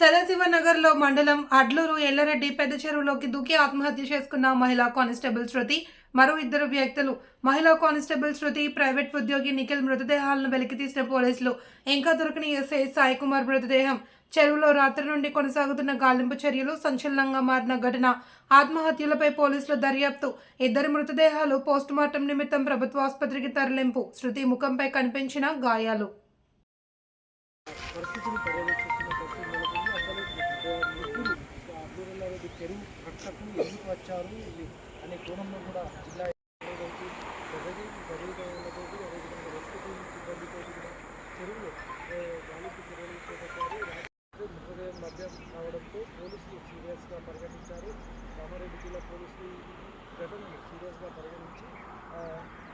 సదాశివనగర్లో మండలం అడ్లూరు ఎల్లారెడ్డి పెద్ద చెరువులోకి దూకి ఆత్మహత్య చేసుకున్న మహిళా కానిస్టేబుల్ శృతి మరో ఇద్దరు వ్యక్తులు. మహిళా కానిస్టేబుల్ శృతి ప్రైవేట్ ఉద్యోగి నిఖిల్ మృతదేహాలను వెలికితీసిన పోలీసులు. ఇంకా దొరికిన ఎస్ఐ సాయి కుమార్ మృతదేహం. చెరువులో రాత్రి నుండి కొనసాగుతున్న గాలింపు చర్యలు సంచలనంగా మారిన ఘటన. ఆత్మహత్యలపై పోలీసులు దర్యాప్తు. ఇద్దరి మృతదేహాలు పోస్టుమార్టం నిమిత్తం ప్రభుత్వ ఆసుపత్రికి తరలింపు. శృతి ముఖంపై కనిపించిన గాయాలు. ఎందుకు ఇది అనే కోణంలో కూడా జిల్లా ఎస్ఐకి ప్రజలు ప్రజలతో అదేవిధంగా రెస్క్యూ సిబ్బందితో కూడా చెరువులు ఏ, చర్యలు చేపట్టారు. రాత్రి మృతదేహం లభ్యం కావడంతో పోలీసులు సీరియస్గా పరిగణించారు. కామారెడ్డి జిల్లా పోలీసులు ఘటనను సీరియస్గా పరిగణించి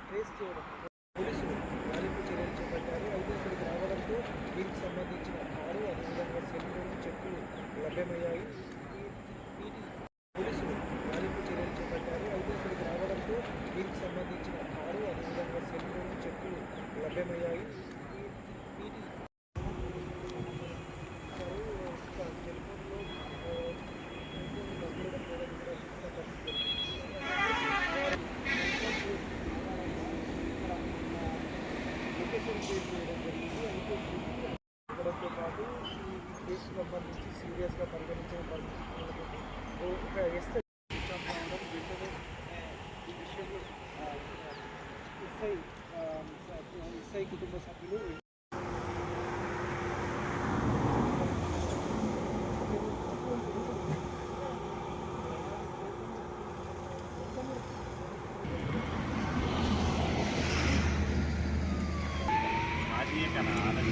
ట్రేస్ చేయడం పోలీసులు గాలింపు చర్యలు చేపట్టారు. అయితే ఇక్కడికి రావడంతో దీనికి సంబంధించిన కారు అదేవిధంగా సెల్ ఫోన్ చెక్కులు లభ్యమయ్యాయి. సీరియస్గా పరిగణించే పరిస్థితి ఎస్ఐ వెంటనే ఈ విషయంలో ఎస్ఐ ఎస్ఐ కుటుంబ సభ్యులు Gracias.